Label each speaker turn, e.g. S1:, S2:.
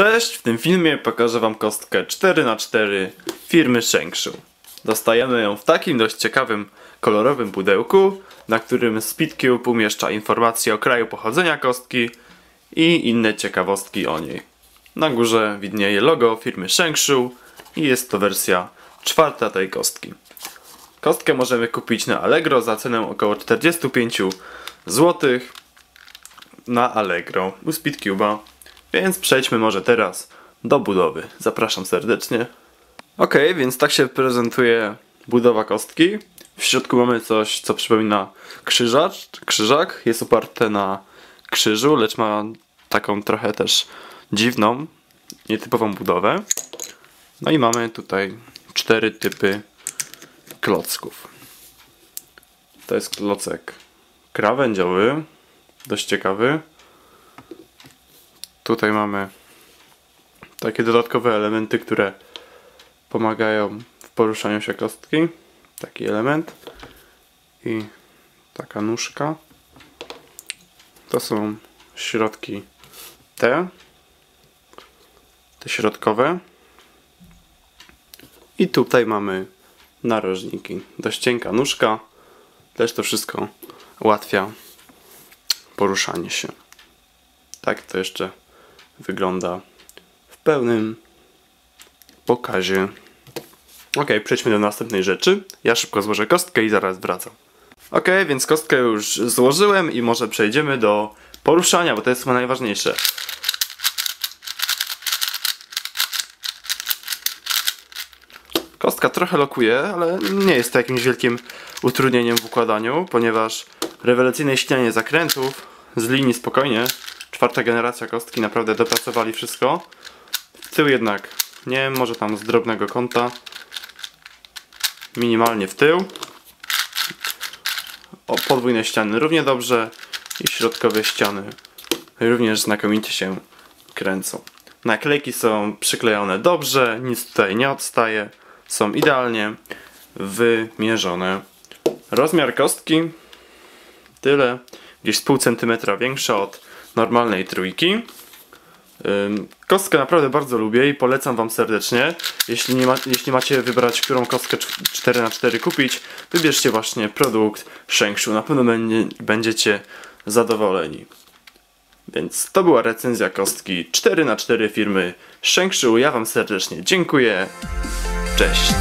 S1: Cześć, w tym filmie pokażę Wam kostkę 4x4 firmy Shengshu. Dostajemy ją w takim dość ciekawym, kolorowym pudełku, na którym SpeedCube umieszcza informacje o kraju pochodzenia kostki i inne ciekawostki o niej. Na górze widnieje logo firmy Shengshu i jest to wersja czwarta tej kostki. Kostkę możemy kupić na Allegro za cenę około 45 zł na Allegro u SpeedCube'a. Więc przejdźmy może teraz do budowy. Zapraszam serdecznie. Ok, więc tak się prezentuje budowa kostki. W środku mamy coś, co przypomina krzyżacz, krzyżak. Jest oparte na krzyżu, lecz ma taką trochę też dziwną, nietypową budowę. No i mamy tutaj cztery typy klocków. To jest klocek krawędziowy, dość ciekawy. Tutaj mamy takie dodatkowe elementy, które pomagają w poruszaniu się kostki. Taki element i taka nóżka. To są środki te, te środkowe. I tutaj mamy narożniki. Dość cienka nóżka. Też to wszystko ułatwia poruszanie się. Tak to jeszcze wygląda w pełnym pokazie. Ok, przejdźmy do następnej rzeczy. Ja szybko złożę kostkę i zaraz wracam. Ok, więc kostkę już złożyłem i może przejdziemy do poruszania, bo to jest chyba najważniejsze. Kostka trochę lokuje, ale nie jest to jakimś wielkim utrudnieniem w układaniu, ponieważ rewelacyjne ścinanie zakrętów z linii spokojnie, czwarta generacja kostki, naprawdę dopracowali wszystko. W tył jednak nie, może tam z drobnego kąta, minimalnie w tył. O, podwójne ściany równie dobrze i środkowe ściany również znakomicie się kręcą. Naklejki są przyklejone dobrze, nic tutaj nie odstaje, są idealnie wymierzone. Rozmiar kostki tyle, gdzieś z pół centymetra większa od normalnej trójki. Kostkę naprawdę bardzo lubię i polecam Wam serdecznie. Jeśli, nie ma, jeśli macie wybrać, którą kostkę 4x4 kupić, wybierzcie właśnie produkt Shengshu. Na pewno będzie, będziecie zadowoleni. Więc to była recenzja kostki 4x4 firmy Shengshu. Ja Wam serdecznie dziękuję. Cześć!